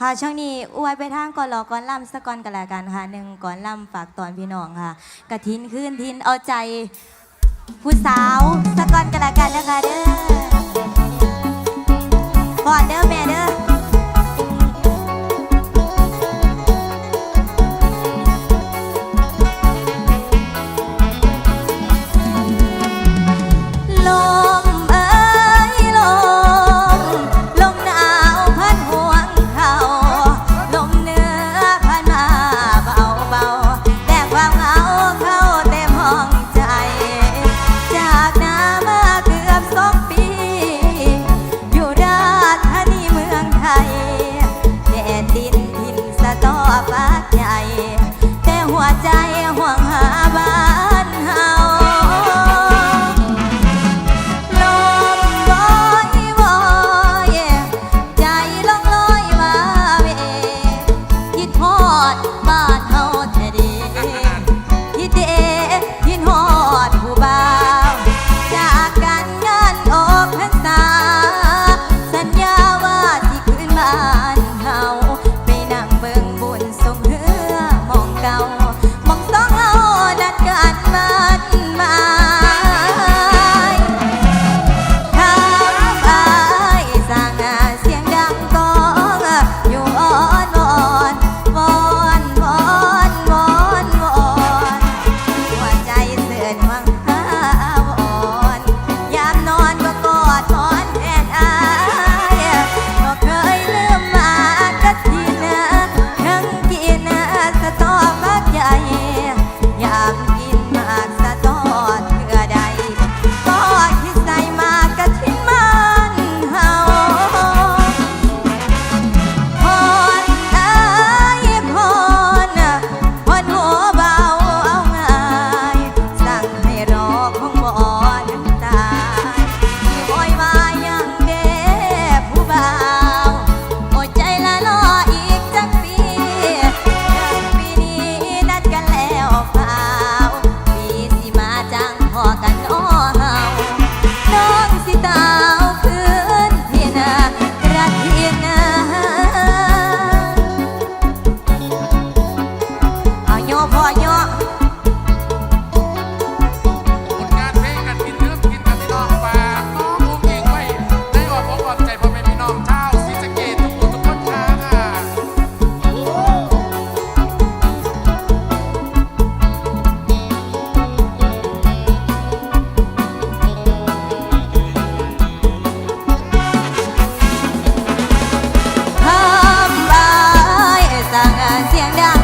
ค่ะช่วงนี้อวยไปทางก่อนรอก่อนล่ำสะก่อนกันละกันค่ะหนึ่งก่อนล่ำฝากตอนพี่น้องค่ะกระทินขึ้นทินเอาใจผู้สาวสะก่อนกันละกันนะคะเด้อก่อนเด้อแม่เด้อ now.